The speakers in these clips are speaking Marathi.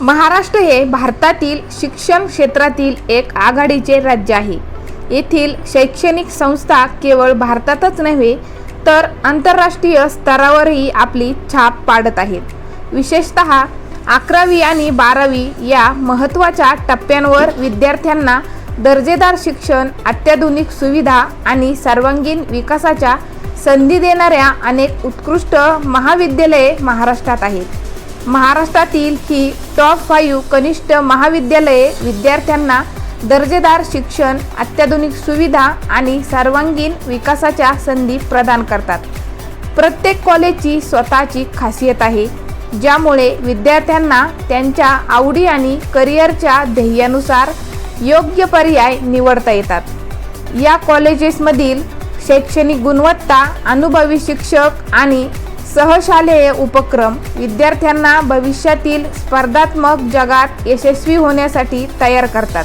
महाराष्ट्र हे भारतातील शिक्षण क्षेत्रातील एक आघाडीचे राज्य आहे. येथील शैक्षणिक संस्था केवळ भारतातच नव्हे तर आंतरराष्ट्रीय स्तरावरही आपली छाप पाडत आहेत. विशेषत अकरावी आणि बारावी या महत्त्वाच्या टप्प्यांवर विद्यार्थ्यांना दर्जेदार शिक्षण अत्याधुनिक सुविधा आणि सर्वांगीण विकासाच्या संधी देणाऱ्या अनेक उत्कृष्ट महाविद्यालये महाराष्ट्रात आहेत. महाराष्ट्रातील ही टॉप फाईव्ह कनिष्ठ महाविद्यालये विद्यार्थ्यांना दर्जेदार शिक्षण अत्याधुनिक सुविधा आणि सर्वांगीण विकासाच्या संधी प्रदान करतात. प्रत्येक कॉलेजची स्वतःची खासियत आहे ज्यामुळे विद्यार्थ्यांना त्यांच्या आवडी आणि करिअरच्या ध्येयानुसार योग्य पर्याय निवडता येतात. या कॉलेजेसमधील शैक्षणिक गुणवत्ता अनुभवी शिक्षक आणि सहशालेय उपक्रम विद्यार्थ्यांना भविष्यातील स्पर्धात्मक जगात यशस्वी होण्यासाठी तयार करतात.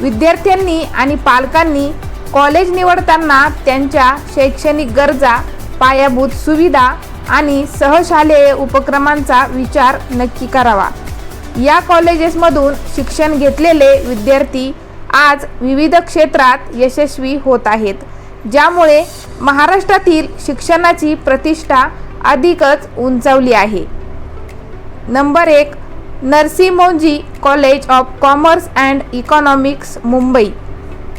विद्यार्थ्यांनी आणि पालकांनी कॉलेज निवडताना त्यांच्या शैक्षणिक गरजा पायाभूत सुविधा आणि सहशालेय उपक्रमांचा विचार नक्की करावा. या कॉलेजेसमधून शिक्षण घेतलेले विद्यार्थी आज विविध क्षेत्रात यशस्वी होत आहेत. ज्यामुळे महाराष्ट्रातील शिक्षणाची प्रतिष्ठा अधिकच उंचावली आहे. नंबर एक नरसिंहोजी college of commerce and economics Mumbai.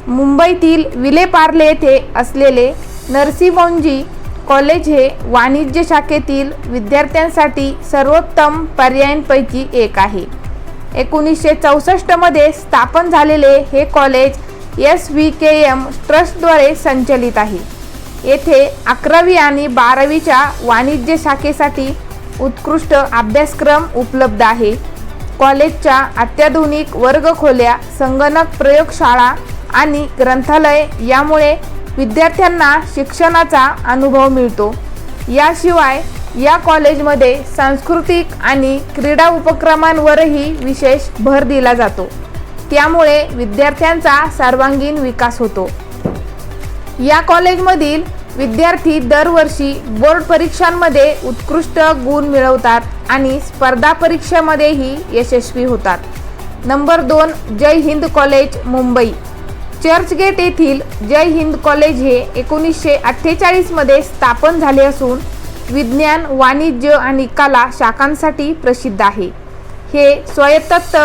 मुंबईतील विलेपार्ले येथे असलेले नरसिंहोजी कॉलेज हे वाणिज्य शाखेतील विद्यार्थ्यांसाठी सर्वोत्तम पर्यायांपैकी एक आहे. एकोणीसशे चौसष्टमध्ये स्थापन झालेले हे college S V K M ट्रस्टद्वारे संचलित आहे. येथे अकरावी आणि बारावीच्या वाणिज्य शाखेसाठी उत्कृष्ट अभ्यासक्रम उपलब्ध आहे. कॉलेजच्या अत्याधुनिक वर्गखोल्या संगणक प्रयोगशाळा आणि ग्रंथालय यामुळे विद्यार्थ्यांना शिक्षणाचा अनुभव मिळतो. याशिवाय या कॉलेजमध्ये सांस्कृतिक आणि क्रीडा उपक्रमांवरही विशेष भर दिला जातो. त्यामुळे विद्यार्थ्यांचा सर्वांगीण विकास होतो. या कॉलेजमधील विद्यार्थी दरवर्षी बोर्ड परीक्षांमध्ये उत्कृष्ट गुण मिळवतात आणि स्पर्धा परीक्षेमध्येही यशस्वी होतात. नंबर दोन जय हिंद कॉलेज मुंबई. चर्चगेट येथील जय हिंद कॉलेज हे एकोणीसशे अठ्ठेचाळीसमध्ये स्थापन झाले असून विज्ञान वाणिज्य आणि कला शाखांसाठी प्रसिद्ध आहे. हे स्वयत्त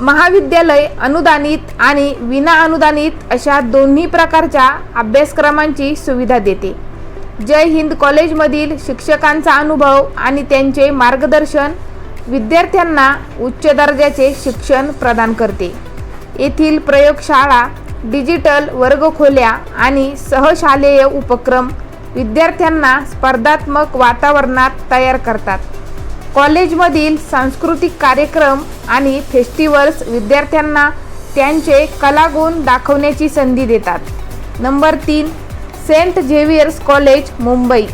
महाविद्यालय अनुदानित आणि विना अनुदानित अशा दोन्ही प्रकारच्या अभ्यासक्रमांची सुविधा देते. जय हिंद कॉलेजमधील शिक्षकांचा अनुभव आणि त्यांचे मार्गदर्शन विद्यार्थ्यांना उच्च दर्जाचे शिक्षण प्रदान करते. येथील प्रयोगशाळा डिजिटल वर्गखोल्या आणि सहशालेय उपक्रम विद्यार्थ्यांना स्पर्धात्मक वातावरणात तयार करतात. कॉलेजमधील सांस्कृतिक कार्यक्रम आणि फेस्टिवल्स विद्यार्थ्यांना त्यांचे कलागुण दाखवण्याची संधी देतात. नंबर तीन saint Xavier's college Mumbai.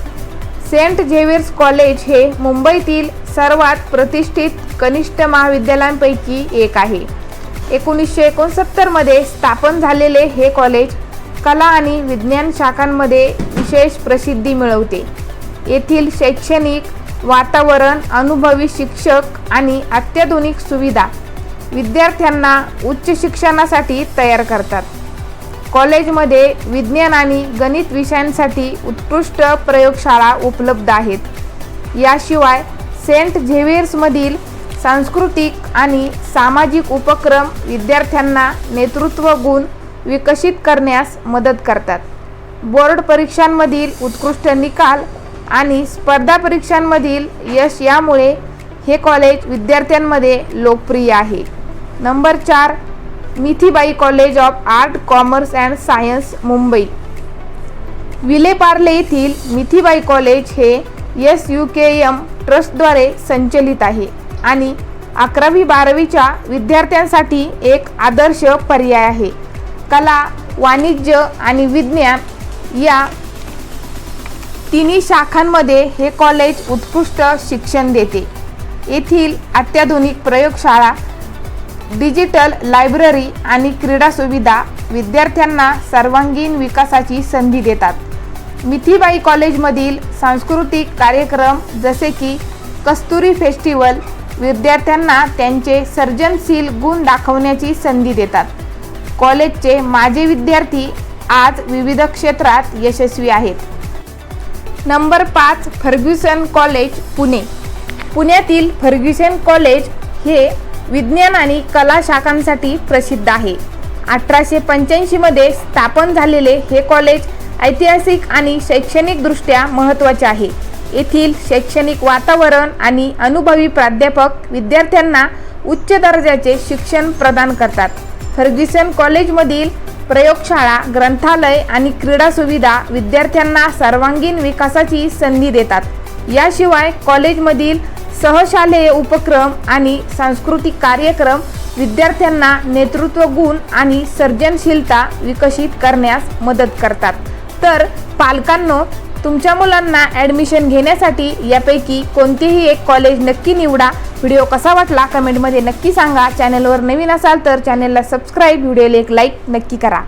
Saint Xavier's college हे मुंबईतील सर्वात प्रतिष्ठित कनिष्ठ महाविद्यालयांपैकी एक आहे. एकोणीसशे एकोणसत्तरमध्ये स्थापन झालेले हे कॉलेज कला आणि विज्ञान शाखांमध्ये विशेष प्रसिद्धी मिळवते. येथील शैक्षणिक वातावरण अनुभवी शिक्षक आणि अत्याधुनिक सुविधा विद्यार्थ्यांना उच्च शिक्षणासाठी तयार करतात. कॉलेजमध्ये विज्ञान आणि गणित विषयांसाठी उत्कृष्ट प्रयोगशाळा उपलब्ध आहेत. याशिवाय सेंट झेवियर्समधील सांस्कृतिक आणि सामाजिक उपक्रम विद्यार्थ्यांना नेतृत्व गुण विकसित करण्यास मदत करतात. बोर्ड परीक्षांमधील उत्कृष्ट निकाल आणि स्पर्धा परीक्षांमधील यश यामुळे हे कॉलेज विद्यार्थ्यांमध्ये लोकप्रिय आहे. नंबर चार Mithibai college of art commerce and science Mumbai. Vile Parle येथील मिथीबाई कॉलेज हे एस यू के एम ट्रस्टद्वारे संचलित आहे आणि अकरावी बारावीच्या विद्यार्थ्यांसाठी एक आदर्श पर्याय आहे. कला वाणिज्य आणि विज्ञान या तिन्ही शाखांमध्ये हे कॉलेज उत्कृष्ट शिक्षण देते. येथील अत्याधुनिक प्रयोगशाळा डिजिटल लायब्ररी आणि क्रीडा सुविधा विद्यार्थ्यांना सर्वांगीण विकासाची संधी देतात. मिथीबाई कॉलेजमधील सांस्कृतिक कार्यक्रम जसे की कस्तुरी फेस्टिवल विद्यार्थ्यांना त्यांचे सर्जनशील गुण दाखवण्याची संधी देतात. कॉलेजचे माझे विद्यार्थी आज विविध क्षेत्रात यशस्वी आहेत. नंबर पाच फर्ग्युसन कॉलेज पुणे. पुण्यातील फर्ग्युसन कॉलेज हे विज्ञान आणि कला शाखांसाठी प्रसिद्ध आहे. अठराशे पंच्याऐंशीमध्ये स्थापन झालेले हे कॉलेज ऐतिहासिक आणि शैक्षणिकदृष्ट्या महत्त्वाचे आहे. येथील शैक्षणिक वातावरण आणि अनुभवी प्राध्यापक विद्यार्थ्यांना उच्च दर्जाचे शिक्षण प्रदान करतात. फर्ग्युसन कॉलेजमधील प्रयोगशाळा ग्रंथालय आणि क्रीडा सुविधा विद्यार्थ्यांना सर्वांगीण विकासाची संधी देतात. याशिवाय कॉलेजमधील सहशालेय उपक्रम आणि सांस्कृतिक कार्यक्रम विद्यार्थ्यांना नेतृत्व गुण आणि सर्जनशीलता विकसित करण्यास मदत करतात. तर पालकांनो तुमच्या मुलांना ॲडमिशन घेण्यासाठी यापैकी कोणतेही एक कॉलेज नक्की निवडा. व्हिडिओ कसा वाटला कमेंटमध्ये नक्की सांगा. चॅनलवर नवीन असाल तर चॅनलला सबस्क्राईब व्हिडिओला एक लाईक नक्की करा.